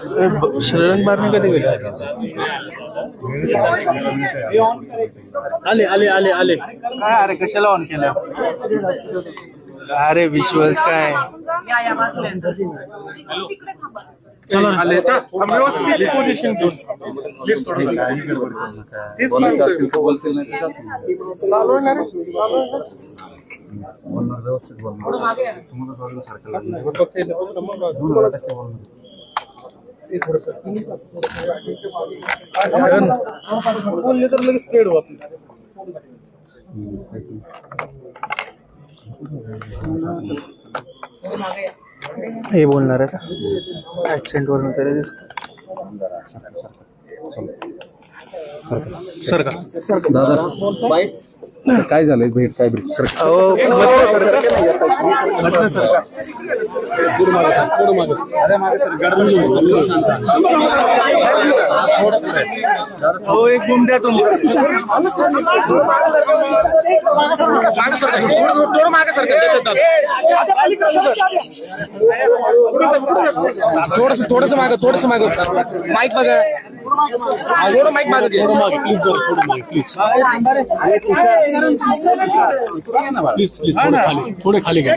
श्रीरंग बारणे कधी गेले? आले आले आले आले. काय अरे कशाला ऑन केलं? अरे विज्युअल्स काय? चला. आले डिस्पोजिशन घेऊन बोलले तर लगेच स्प्रेड होत हे बोलणार आहे का? ऍक्सेंट वरून तरी दिसत. सर का? काय झालंय? भेट काय भेट? सर अहो मधनं सरका. मधनं सरका. अहो एक गुंड्या तुमचा. थोडस थोडस माग थोडस माग. माईक बघा. थोडं माईक माग थोडं माग प्लीज जरा थोडं माग प्लीज प्लीज प्लीज थोडं खाली थोडे खाली घ्या.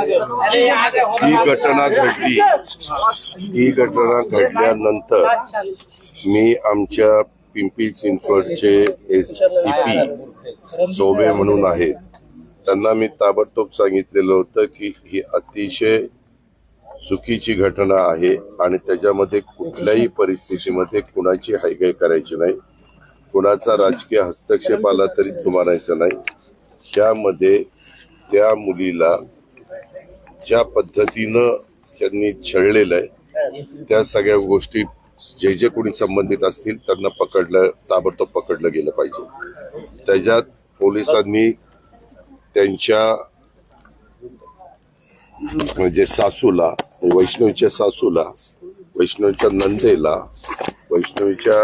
ही घटना घडली. ही घटना घडल्यानंतर मी आमच्या पिंपरी चिंचवडचे एस सी पी चोबे म्हणून आहेत त्यांना मी ताबडतोब सांगितलेलं होतं की ही अतिशय चुकीची घटना आहे आणि त्याच्यामध्ये कुठल्याही परिस्थितीमध्ये कुणाची हायगाय करायची नाही. कुणाचा राजकीय हस्तक्षेप आला तरी तुम्हालायचा नाही. त्यामध्ये त्या मुलीला ज्या पद्धतीनं त्यांनी छळलेलं आहे त्या सगळ्या गोष्टी जे जे कोणी संबंधित असतील त्यांना पकडलं ताबडतोब पकडलं गेलं पाहिजे. त्याच्यात पोलिसांनी त्यांच्या म्हणजे सासूला वैष्णवीच्या सासूला वैष्णवीच्या नंदेला वैष्णवीच्या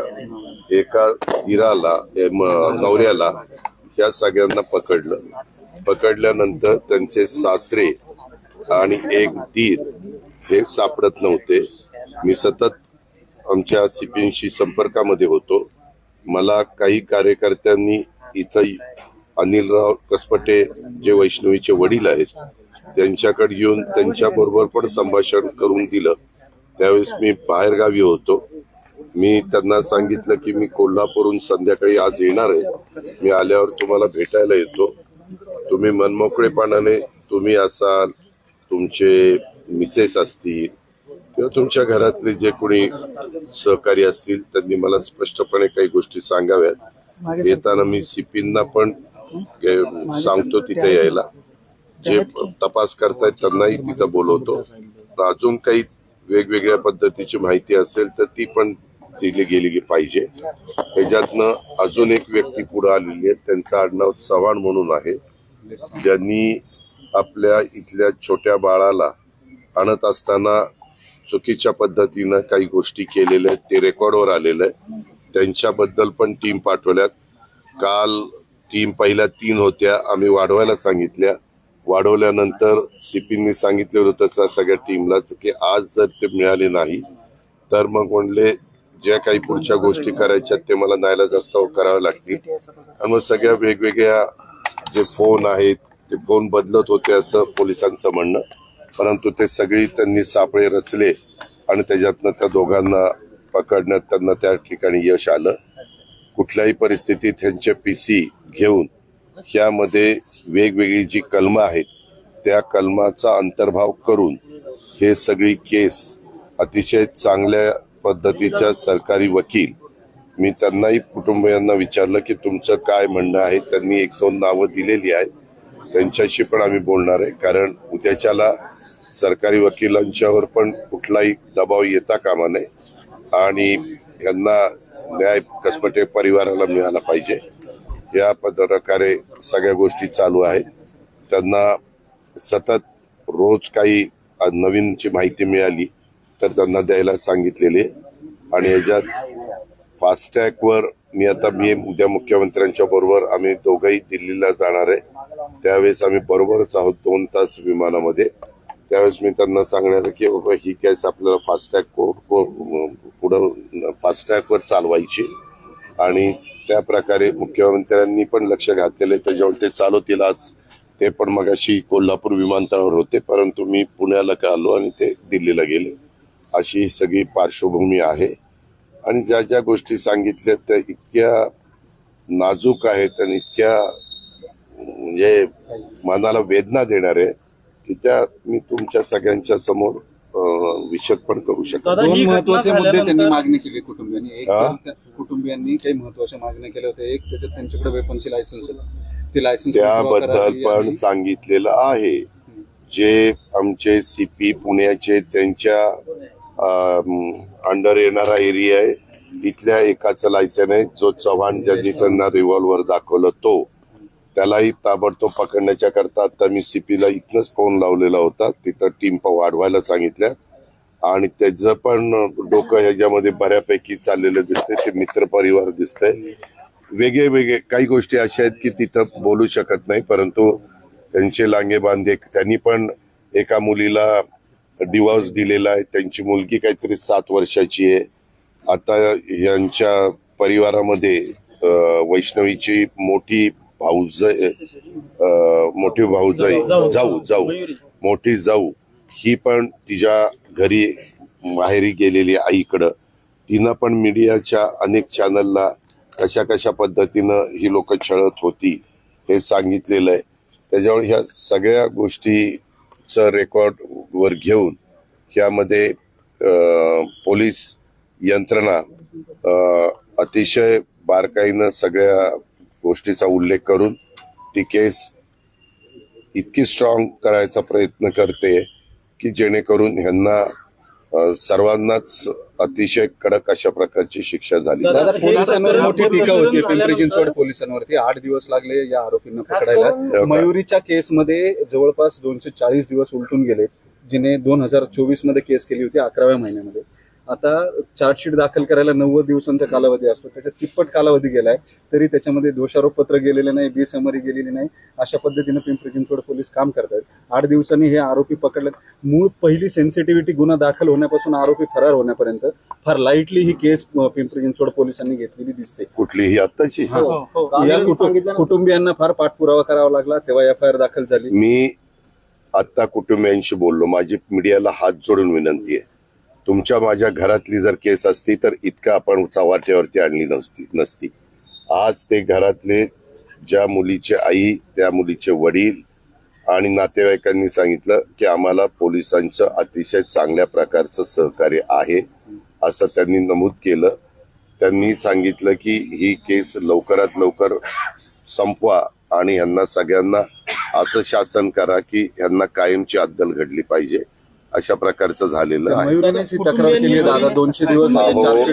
एका हिराला नवऱ्याला या सगळ्यांना पकडलं. पकडल्यानंतर त्यांचे सासरे आणि एक दीर हे सापडत नव्हते. मी सतत आमच्या सीपींशी संपर्कामध्ये होतो. मला काही कार्यकर्त्यांनी इथं अनिलराव कसपटे जे वैष्णवीचे वडील आहेत त्यांच्याकडे येऊन त्यांच्या बरोबर पण संभाषण करून दिलं. त्यावेळेस मी बाहेरगावी होतो. मी त्यांना सांगितलं की मी कोल्हापूरहून संध्याकाळी आज येणार आहे. मी आल्यावर तुम्हाला भेटायला येतो. तुम्ही मनमोकळेपणाने तुम्ही असाल तुमचे मिसेस असतील किंवा तुमच्या घरातले जे कोणी सहकारी असतील त्यांनी मला स्पष्टपणे काही गोष्टी सांगाव्यात. येताना मी सीपींना पण सांगतो तिथे यायला. जे तपास करतायत त्यांनाही तिथं बोलवतो. अजून काही वेगवेगळ्या पद्धतीची माहिती असेल तर ती पण दिली गेली पाहिजे. त्याच्यातनं अजून एक व्यक्ती पुढे आलेली आहे. त्यांचं आडनाव चव्हाण म्हणून आहे. ज्यांनी आपल्या इथल्या छोट्या बाळाला आणत असताना चुकीच्या पद्धतीनं काही गोष्टी केलेल्या आहेत ते रेकॉर्डवर आलेलं आहे. त्यांच्याबद्दल पण टीम पाठवल्यात. काल टीम पहिल्या तीन होत्या आम्ही वाढवायला सांगितल्या. वाढवल्यानंतर सीपींनी सांगितलं होतं त्या सगळ्या टीमलाच की आज जर ते मिळाले नाही तर मग म्हणले ज्या काही पुढच्या गोष्टी करायच्या ते मला न्यायला जास्त कराव्या लागतील. आणि मग सगळ्या वेगवेगळ्या जे फोन आहेत ते फोन बदलत होते असं पोलिसांचं म्हणणं. परंतु ते सगळी त्यांनी सापळे रचले आणि त्याच्यातनं त्या दोघांना पकडण्यात त्यांना त्या ठिकाणी यश आलं. कुठल्याही परिस्थितीत त्यांचे पीसी घेऊन यामध्ये वेगवेगळी जी कलमं आहेत त्या कलमाचा अंतर्भाव करून हे सगळी केस अतिशय चांगल्या पद्धतीच्या सरकारी वकील मी त्यांनाही कुटुंबियांना विचारलं की तुमचं काय म्हणणं आहे त्यांनी एक दोन नावं दिलेली आहेत. त्यांच्याशी पण आम्ही बोलणार आहे कारण उद्याच्याला सरकारी वकिलांच्यावर पण कुठलाही दबाव येता कामा नये. आणि यांना न्याय कसपटे परिवाराला मिळाला पाहिजे. या प्रकारे सगळ्या गोष्टी चालू आहेत. त्यांना सतत रोज काही नवीनची माहिती मिळाली तर त्यांना द्यायला सांगितलेली. आहे. आणि याच्यात फास्टॅगवर मी आता मी उद्या मुख्यमंत्र्यांच्या बरोबर आम्ही दोघंही दिल्लीला जाणार आहे. त्यावेळेस आम्ही बरोबरच आहोत दोन तास विमानामध्ये. त्यावेळेस मी त्यांना सांगणार की बाबा ही कॅस आपल्याला फास्टॅग कोड पुढं फास्ट ट्रॅकवर चालवायची. आणि त्या प्रकारे मुख्यमंत्र्यांनी पण लक्ष घातलेलं आहे. त्याच्यावर ते चालवतील आज. ते पण मग अशी कोल्हापूर विमानतळावर होते. परंतु मी पुण्याला का आलो आणि ते दिल्लीला गेले. अशी सगळी पार्श्वभूमी आहे. आणि ज्या ज्या गोष्टी सांगितल्या त्या इतक्या नाजूक आहेत आणि इतक्या म्हणजे मनाला वेदना देणार आहे की त्या मी तुमच्या सगळ्यांच्या समोर अं, विशद पण करू शकतो दोन महत्त्वाचे मुद्दे त्यांनी मागणी केली कुटुंबियांनी. एक हा? तर त्या कुटुंबियांनी काही महत्त्वाच्या मागण्या केल्या होत्या. एक त्याच्यात त्यांच्याकडे वेपनची लायसन्स ते लायसन्स त्याबद्दल पण सांगितलेलं आहे. जे आमचे सीपी पुण्याचे त्यांच्या अंडर येणारा एरिया आहे तिथल्या एकाचं लायसन आहे जो चव्हाण ज्यांनी त्यांना रिव्हॉल्वर दाखवलं तो. त्यालाही ताबडतोब पकडण्याच्या करता आता मी सीपीला इथनंच फोन लावलेला होता. तिथं टीम वाढवायला सांगितल्या. आणि त्याचं पण डोकं ह्याच्यामध्ये बऱ्यापैकी चाललेलं दिसतंय. ते मित्र परिवार दिसतंय. वेगळे वेगळे काही गोष्टी अशा आहेत की तिथं बोलू शकत नाही. परंतु त्यांचे लांगे बांधे त्यांनी पण एका मुलीला डिवॉर्स दिलेला आहे. त्यांची मुलगी काहीतरी सात वर्षाची आहे. आता यांच्या परिवारामध्ये वैष्णवीची मोठी भाऊज मोठी भाऊजाई जाऊ. जाऊ. मोठी जाऊ. ही पण तिच्या घरी माहेरी गेलेली आईकडं तिनं पण मीडियाच्या अनेक चॅनलला कशा कशा पद्धतीनं ही लोक छळत होती हे सांगितलेलं आहे. त्याच्यामुळे ह्या सगळ्या गोष्टीचं रेकॉर्ड वर घेऊन ह्यामध्ये पोलीस यंत्रणा अतिशय बारकाईनं सगळ्या गोष्टीचा उल्लेख करून ती केस इतकी स्ट्रॉंग करायचा प्रयत्न करते की जेणेकरून ह्यांना सर्वांनाच अतिशय कडक अशा प्रकारची शिक्षा झाली. हे मोठी टीका होती. पिंपरी चिंचवड पोलिसांवरती आठ दिवस लागले या आरोपींना पकडायला. करून- मयुरीच्या केसमध्ये जवळपास दोनशे चाळीस दिवस उलटून गेले जिने दोन हजार चोवीसमध्ये केस केली होती अकराव्या महिन्यामध्ये. आता चार्जशीट दाखल करायला नव्वद दिवसांचा कालावधी असतो. त्याच्यात तिप्पट कालावधी गेलाय तरी त्याच्यामध्ये दोषारोप पत्र गेलेले नाही बी समरी गेलेली नाही. अशा पद्धतीनं पिंपरी चिंचवड पोलीस काम करतात आठ दिवसांनी हे आरोपी पकडले मूळ पहिली सेन्सिटिव्हिटी गुन्हा दाखल होण्यापासून आरोपी फरार होण्यापर्यंत फार लाईटली ही केस पिंपरी चिंचवड पोलिसांनी घेतलेली दिसते. कुठलीही आत्ताची? या कुटुंब- कुटुंबियांना फार पाठपुरावा करावा लागला. तेव्हा एफ आय आर दाखल झाली. मी आत्ता कुटुंबियांशी बोललो. माझी मीडियाला हात जोडून विनंती आहे. तुमच्या माझ्या घरातली जर केस असती तर इतकं आपण चव्हाट्यावरती आणली नसती नसती. आज ते घरातले ज्या मुलीचे आई त्या मुलीचे वडील आणि नातेवाईकांनी सांगितलं की आम्हाला पोलिसांचं अतिशय चांगल्या प्रकारचं सहकार्य आहे असं त्यांनी नमूद केलं. त्यांनी सांगितलं की ही केस लवकरात लवकर संपवा आणि यांना सगळ्यांना असं शासन करा की यांना कायमची अद्दल घडली पाहिजे. अशा प्रकारचं झालेलं आहे.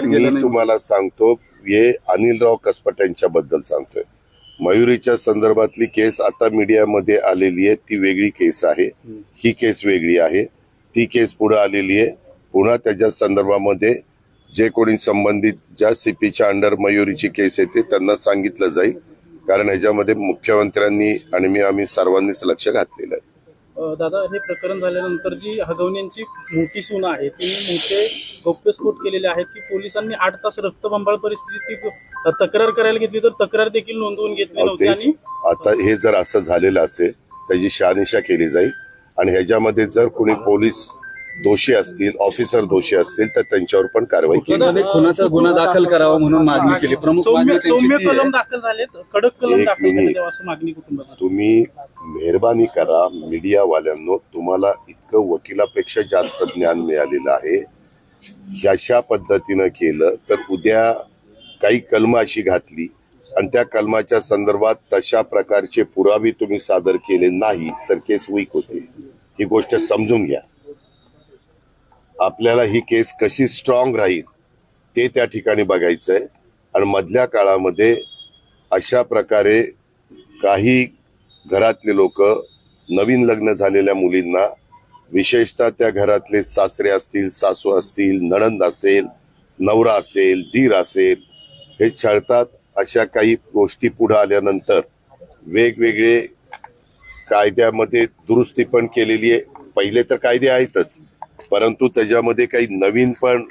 मी गेलं नाही. तुम्हाला सांगतो हे अनिलराव कसपट यांच्याबद्दल सांगतोय. मयुरीच्या संदर्भातली केस आता मीडियामध्ये आलेली आहे ती वेगळी केस आहे. ही केस वेगळी आहे. ती केस पुढे आलेली आहे. पुन्हा त्याच्या संदर्भामध्ये जे कोणी संबंधित ज्या सीपीच्या अंडर मयुरीची केस येते त्यांना सांगितलं जाईल. कारण ह्याच्यामध्ये मुख्यमंत्र्यांनी आणि मी आम्ही सर्वांनीच लक्ष घातलेलं आहे. दादा हे प्रकरण झाल्यानंतर जी हगवण्यांची मोठी सून आहे तिने मोठे गौप्यस्फोट केलेले आहेत की पोलिसांनी आठ तास रक्तबंबाळ परिस्थिती अ, तक्रार करायला घेतली तर तक्रार देखील नोंदवून घेतली नव्हती आणि आता हे जर असं झालेलं असेल त्याची शहानिशा केली जाईल. आणि ह्याच्यामध्ये जर कोणी पोलीस दोषी असतील ऑफिसर दोषी असतील तर त्यांच्यावर पण कारवाई केली खुनाचा गुन्हा दाखल करावा म्हणून मागणी केली. प्रमुख सौम्य सौम्य. कलम दाखल झालेत. कडक कलम एक दाखल मिनिट. असं मागणी तुम्ही मेहरबानी करा. मीडियावाल्यांनो तुम्हाला इतकं वकिलापेक्षा जास्त ज्ञान मिळालेलं आहे. अशा पद्धतीनं केलं तर उद्या काही कलम अशी घातली आणि त्या कलमाच्या संदर्भात तशा प्रकारचे पुरावे तुम्ही सादर केले नाही तर केस वीक होते ही गोष्ट समजून घ्या. आपल्याला ही केस कशी स्ट्रॉंग राहील ते त्या ठिकाणी बघायचं आहे आणि मधल्या काळामध्ये अशा प्रकारे काही घरातले लोक नवीन लग्न झालेल्या मुलींना विशेषतः त्या घरातले सासरे असतील सासू असतील नणंद असेल नवरा असेल दीर असेल हे छळतात. अशा काही गोष्टी पुढे आल्यानंतर वेगवेगळे कायद्यामध्ये दुरुस्ती पण केलेली आहे. पहिले तर कायदे आहेतच. परंतु त्याच्यामध्ये काही नवीन पण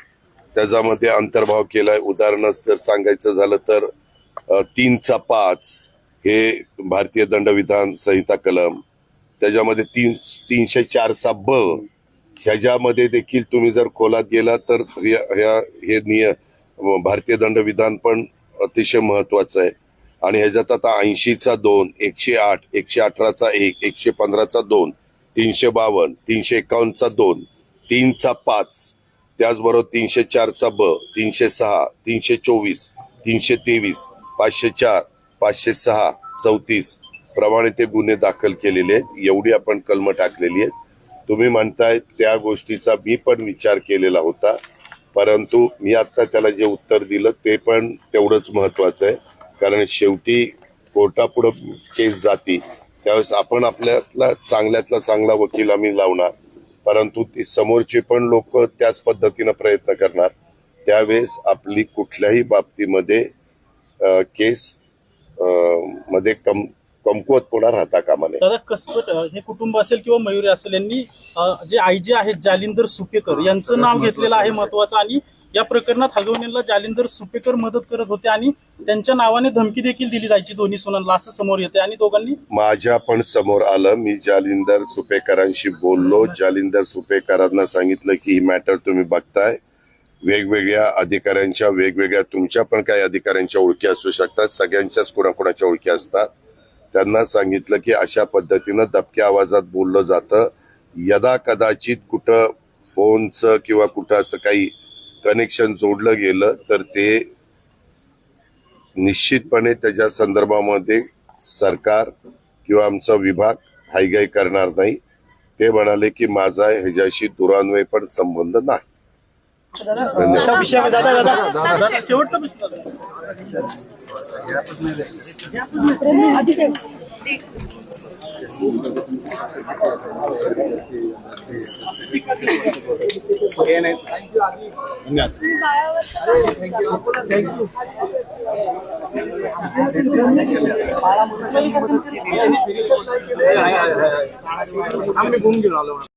त्याच्यामध्ये अंतर्भाव केलाय. उदाहरण जर सांगायचं झालं तर तीनचा पाच हे भारतीय दंडविधान संहिता कलम त्याच्यामध्ये तीन तीनशे चारचा ब ह्याच्यामध्ये देखील तुम्ही जर खोलात गेला तर ह्या- ह्या- हे निय भारतीय दंडविधान पण अतिशय महत्वाचं आहे. आणि ह्याच्यात आता ऐंशीचा दोन एकशे आठ एकशे अठराचा एक एकशे पंधराचा दोन तीनशे बावन्न तीनशे एकावन्नचा दोन तीनचा पाच त्याचबरोबर तीनशे चारचा ब तीनशे सहा तीनशे चोवीस तीनशे तेवीस पाचशे चार पाचशे सहा चौतीस प्रमाणे ते गुन्हे दाखल केलेले आहेत. एवढी आपण कलम टाकलेली आहेत. तुम्ही म्हणताय त्या गोष्टीचा मी पण विचार केलेला होता परंतु मी आता त्याला जे उत्तर दिलं ते पण तेवढंच महत्वाचं आहे. कारण शेवटी कोर्टापुढं केस जाती त्यावेळेस आपण आपल्यातला चांगल्यातला चांगला वकील आम्ही लावणार. परंतु ती समोरचे पण लोक त्याच पद्धतीनं प्रयत्न करणार. त्यावेळेस आपली कुठल्याही बाबतीमध्ये केस मध्ये कम कमकुवतपणा राहता कामा नये. दादा कसबट हे कुटुंब असेल किंवा मयुरी असेल यांनी अं, जे आहेत जालिंदर सुपेकर यांचं नाव घेतलेलं आहे महत्वाचं आणि या प्रकरणात हगवणेला जालिंदर सुपेकर मदत करत होते आणि त्यांच्या नावाने धमकी देखील दिली जायची दोन्ही सुनांना असं समोर येते आणि दोघांनी माझ्या पण समोर आलं. मी जालिंदर सुपेकरांशी बोललो. जालिंदर सुपेकरांना सांगितलं की ही मॅटर तुम्ही बघताय. वेगवेगळ्या अधिकाऱ्यांच्या वेगवेगळ्या तुमच्या पण काही अधिकाऱ्यांच्या ओळखी असू शकतात. सगळ्यांच्याच कोणाकोणाच्या ओळखी असतात. त्यांना सांगितलं की अशा पद्धतीनं दबक्या आवाजात बोललं जातं. यदा कदाचित कुठं फोनचं किंवा कुठं असं काही कनेक्शन जोडलं गेलं तर ते निश्चितपणे त्याच्या संदर्भामध्ये सरकार किंवा आमचा विभाग हायगाय करणार नाही. ते म्हणाले की माझा ह्याच्याशी दुरान्वय पण संबंध नाही. धन्यवाद. আমি ঘুম গেল